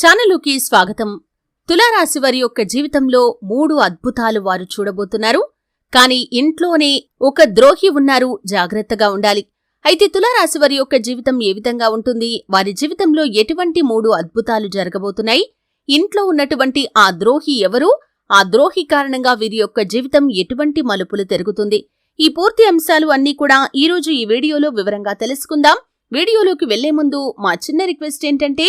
ఛానలుకి స్వాగతం. తులారాశి వారి యొక్క జీవితంలో మూడు అద్భుతాలు వారు చూడబోతున్నారు. కానీ ఇంట్లోనే ఒక ద్రోహి ఉన్నారు జాగ్రత్తగా ఉండాలి. అయితే తులారాశి వారి యొక్క జీవితం ఏ విధంగా ఉంటుంది? వారి జీవితంలో ఎటువంటి మూడు అద్భుతాలు జరగబోతున్నాయి? ఇంట్లో ఉన్నటువంటి ఆ ద్రోహి ఎవరు? ఆ ద్రోహి కారణంగా వీరి యొక్క జీవితం ఎటువంటి మలుపులు తిరుగుతుంది? ఈ పూర్తి అంశాలు అన్నీ కూడా ఈ రోజు ఈ వీడియోలో వివరంగా తెలుసుకుందాం. వీడియోలోకి వెళ్ళే ముందు మా చిన్న రిక్వెస్ట్ ఏంటంటే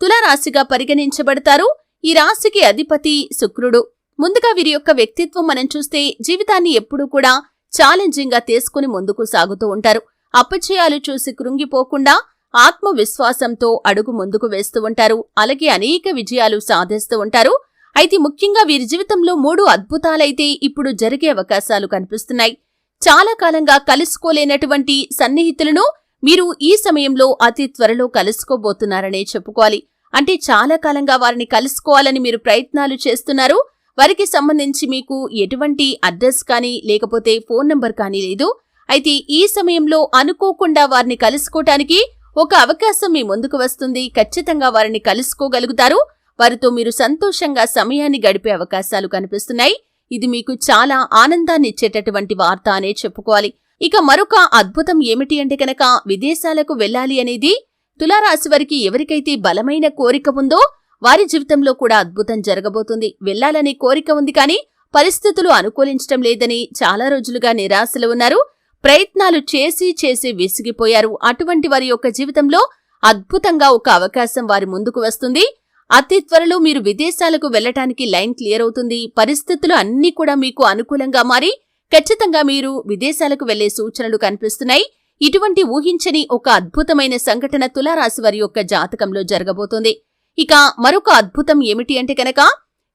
తులారాశిగా పరిగణించబడతారు. ఈ రాశికి అధిపతి శుక్రుడు. ముందుగా వీరి యొక్క వ్యక్తిత్వం మనం చూస్తే జీవితాన్ని ఎప్పుడూ కూడా ఛాలెంజింగ్గా తీసుకుని ముందుకు సాగుతూ ఉంటారు. అపచయాలు చూసి కృంగిపోకుండా ఆత్మవిశ్వాసంతో అడుగు ముందుకు వేస్తూ ఉంటారు. అలాగే అనేక విజయాలు సాధిస్తూ ఉంటారు. అయితే ముఖ్యంగా వీరి జీవితంలో మూడు అద్భుతాలైతే ఇప్పుడు జరిగే అవకాశాలు కనిపిస్తున్నాయి. చాలా కాలంగా కలుసుకోలేనటువంటి సన్నిహితులను మీరు ఈ సమయంలో అతి త్వరలో కలుసుకోబోతున్నారనే చెప్పుకోవాలి. అంటే చాలా కాలంగా వారిని కలుసుకోవాలని మీరు ప్రయత్నాలు చేస్తున్నారు. వారికి సంబంధించి మీకు ఎటువంటి అడ్రస్ కానీ లేకపోతే ఫోన్ నంబర్ కానీ లేదు. అయితే ఈ సమయంలో అనుకోకుండా వారిని కలుసుకోవటానికి ఒక అవకాశం మీ ముందుకు వస్తుంది. ఖచ్చితంగా వారిని కలుసుకోగలుగుతారు. వారితో మీరు సంతోషంగా సమయాన్ని గడిపే అవకాశాలు కనిపిస్తున్నాయి. ఇది మీకు చాలా ఆనందాన్ని ఇచ్చేటటువంటి వార్త అనే చెప్పుకోవాలి. ఇక మరొక అద్భుతం ఏమిటి అంటే కనుక విదేశాలకు వెళ్ళాలి అనేది తులారాశి వారికి ఎవరికైతే బలమైన కోరిక ఉందో వారి జీవితంలో కూడా అద్భుతం జరగబోతుంది. వెళ్ళాలనే కోరిక ఉంది కానీ పరిస్థితులు అనుకూలించడం లేదని చాలా రోజులుగా నిరాశలు ఉన్నారు. ప్రయత్నాలు చేసి చేసి విసిగిపోయారు. అటువంటి వారి యొక్క జీవితంలో అద్భుతంగా ఒక అవకాశం వారి ముందుకు వస్తుంది. అతి త్వరలో మీరు విదేశాలకు వెళ్ళటానికి లైన్ క్లియర్ అవుతుంది. పరిస్థితులు అన్నీ కూడా మీకు అనుకూలంగా మారి ఖచ్చితంగా మీరు విదేశాలకు వెళ్ళే సూచనలు కనిపిస్తున్నాయి. ఇటువంటి ఊహించని ఒక అద్భుతమైన సంఘటన తులారాశి వారి యొక్క జాతకంలో జరగబోతుంది. ఇక మరొక అద్భుతం ఏమిటి అంటే కనుక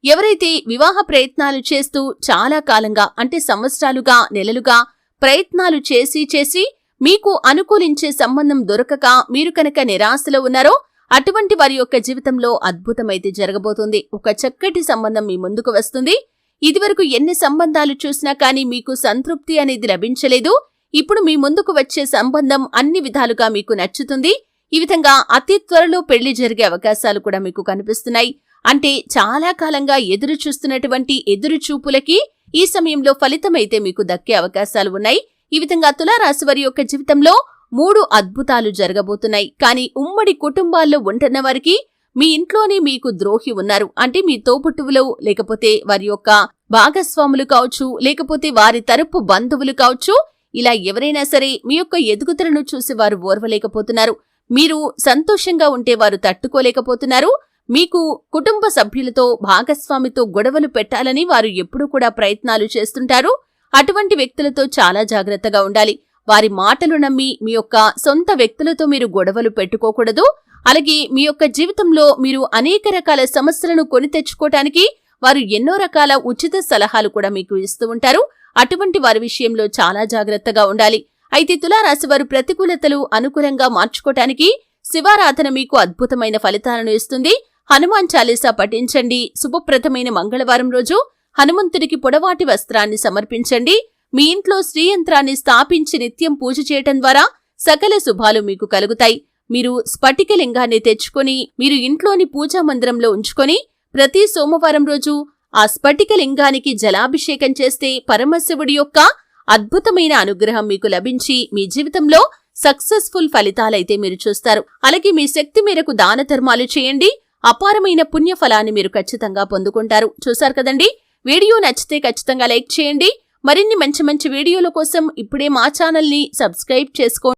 ఎవరైతే వివాహ ప్రయత్నాలు చేస్తూ చాలా కాలంగా అంటే సంవత్సరాలుగా నెలలుగా ప్రయత్నాలు చేసి చేసి మీకు అనుకూలించే సంబంధం దొరకక మీరు కనుక నిరాశలో ఉన్నారో అటువంటి వారి యొక్క జీవితంలో అద్భుతమైతే జరగబోతుంది. ఒక చక్కటి సంబంధం మీ ముందుకు వస్తుంది. ఇదివరకు ఎన్ని సంబంధాలు చూసినా కానీ మీకు సంతృప్తి అనేది లభించలేదు. ఇప్పుడు మీ ముందుకు వచ్చే సంబంధం అన్ని విధాలుగా మీకు నచ్చుతుంది. ఈ విధంగా అతి త్వరలో పెళ్ళి జరిగే అవకాశాలు కూడా మీకు కనిపిస్తున్నాయి. అంటే చాలా కాలంగా ఎదురు చూస్తున్నటువంటి ఎదురు చూపులకి ఈ సమయంలో ఫలితమైతే మీకు దక్కే అవకాశాలు ఉన్నాయి. ఈ విధంగా తులారాశి వారి యొక్క జీవితంలో మూడు అద్భుతాలు జరగబోతున్నాయి. కానీ ఉమ్మడి కుటుంబాల్లో ఉంటున్న వారికి మీ ఇంట్లోనే మీకు ద్రోహి ఉన్నారు. అంటే మీ తోపుటువులు లేకపోతే వారి యొక్క భాగస్వాములు కావచ్చు లేకపోతే వారి తరపు బంధువులు కావచ్చు ఇలా ఎవరైనా సరే మీ యొక్క ఎదుగుదలను చూసి వారు ఓర్వలేకపోతున్నారు. మీరు సంతోషంగా ఉంటే వారు తట్టుకోలేకపోతున్నారు. మీకు కుటుంబ సభ్యులతో భాగస్వామితో గొడవలు పెట్టాలని వారు ఎప్పుడూ కూడా ప్రయత్నాలు చేస్తుంటారు. అటువంటి వ్యక్తులతో చాలా జాగ్రత్తగా ఉండాలి. వారి మాటలు నమ్మి మీ యొక్క సొంత వ్యక్తులతో మీరు గొడవలు పెట్టుకోకూడదు. అలాగే మీ యొక్క జీవితంలో మీరు అనేక రకాల సమస్యలను కొని తెచ్చుకోవటానికి వారు ఎన్నో రకాల ఉచిత సలహాలు కూడా మీకు ఇస్తూ ఉంటారు. అటువంటి వారి విషయంలో చాలా జాగ్రత్తగా ఉండాలి. అయితే తులారాశి వారు ప్రతికూలతలు అనుకూలంగా మార్చుకోవటానికి శివారాధన మీకు అద్భుతమైన ఫలితాలను ఇస్తుంది. హనుమాన్ చాలీసా పఠించండి. శుభప్రదమైన మంగళవారం రోజు హనుమంతుడికి పొడవాటి వస్త్రాన్ని సమర్పించండి. మీ ఇంట్లో శ్రీయంత్రాన్ని స్థాపించి నిత్యం పూజ చేయటం ద్వారా సకల శుభాలు మీకు కలుగుతాయి. మీరు స్ఫటిక లింగాన్ని తెచ్చుకొని మీరు ఇంట్లోని పూజా మందిరంలో ఉంచుకొని ప్రతి సోమవారం రోజు ఆ స్ఫటిక లింగానికి జలాభిషేకం చేస్తే పరమశివుడి యొక్క అద్భుతమైన అనుగ్రహం మీకు లభించి మీ జీవితంలో సక్సెస్ఫుల్ ఫలితాలైతే మీరు చూస్తారు. అలాగే మీ శక్తి మేరకు దాన ధర్మాలు చేయండి. అపారమైన పుణ్య ఫలాన్ని మీరు ఖచ్చితంగా పొందుకుంటారు. చూశారు కదండి? వీడియో నచ్చితే ఖచ్చితంగా లైక్ చేయండి. మరిన్ని మంచి మంచి వీడియోల కోసం ఇప్పుడే మా ఛానల్ని సబ్స్క్రైబ్ చేసుకోండి.